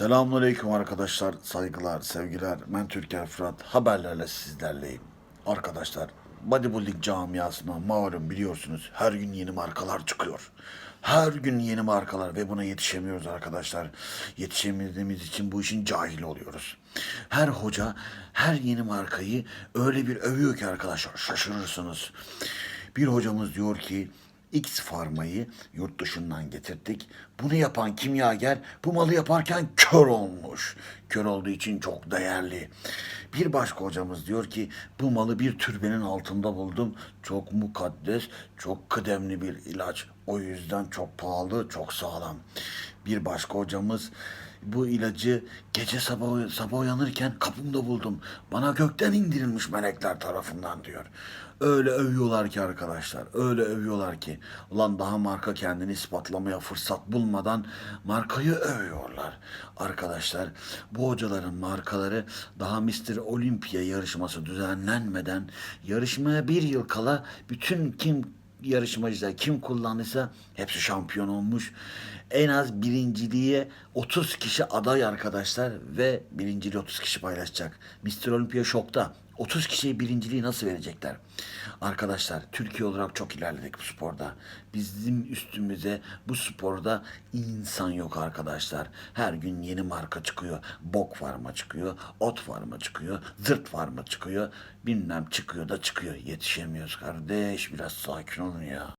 Selamünaleyküm arkadaşlar, saygılar, sevgiler. Ben Türker Fırat, haberlerle sizlerleyim. Arkadaşlar, bodybuilding camiasına malum biliyorsunuz her gün yeni markalar çıkıyor. Her gün yeni markalar ve buna yetişemiyoruz arkadaşlar. Yetişemediğimiz için bu işin cahil oluyoruz. Her hoca her yeni markayı öyle bir övüyor ki arkadaşlar şaşırırsınız. Bir hocamız diyor ki X farmayı yurt dışından getirdik. Bunu yapan kimyager bu malı yaparken kör olmuş. Kör olduğu için çok değerli. Bir başka hocamız diyor ki bu malı bir türbenin altında buldum. Çok mukaddes, çok kıdemli bir ilaç. O yüzden çok pahalı, çok sağlam. Bir başka hocamız bu ilacı gece sabah, sabah uyanırken kapımda buldum. Bana gökten indirilmiş melekler tarafından diyor. Öyle övüyorlar ki arkadaşlar. Öyle övüyorlar ki. Ulan daha marka kendini ispatlamaya fırsat bulmadan markayı övüyorlar. Arkadaşlar bu hocaların markaları daha Mr. Olympia yarışması düzenlenmeden yarışmaya bir yıl kala bütün kim yarışmacılar kim kullanırsa hepsi şampiyon olmuş. En az birinciliğe 30 kişi aday arkadaşlar ve birinciliği 30 kişi paylaşacak. Mr. Olympia şokta. 30 kişiye birinciliği nasıl verecekler? Arkadaşlar Türkiye olarak çok ilerledik bu sporda. Bizim üstümüze bu sporda insan yok arkadaşlar. Her gün yeni marka çıkıyor. Bok farma çıkıyor. Ot farma çıkıyor. Zırt farma çıkıyor. Bilmem çıkıyor da çıkıyor. Yetişemiyoruz kardeş. Biraz sakin olun ya.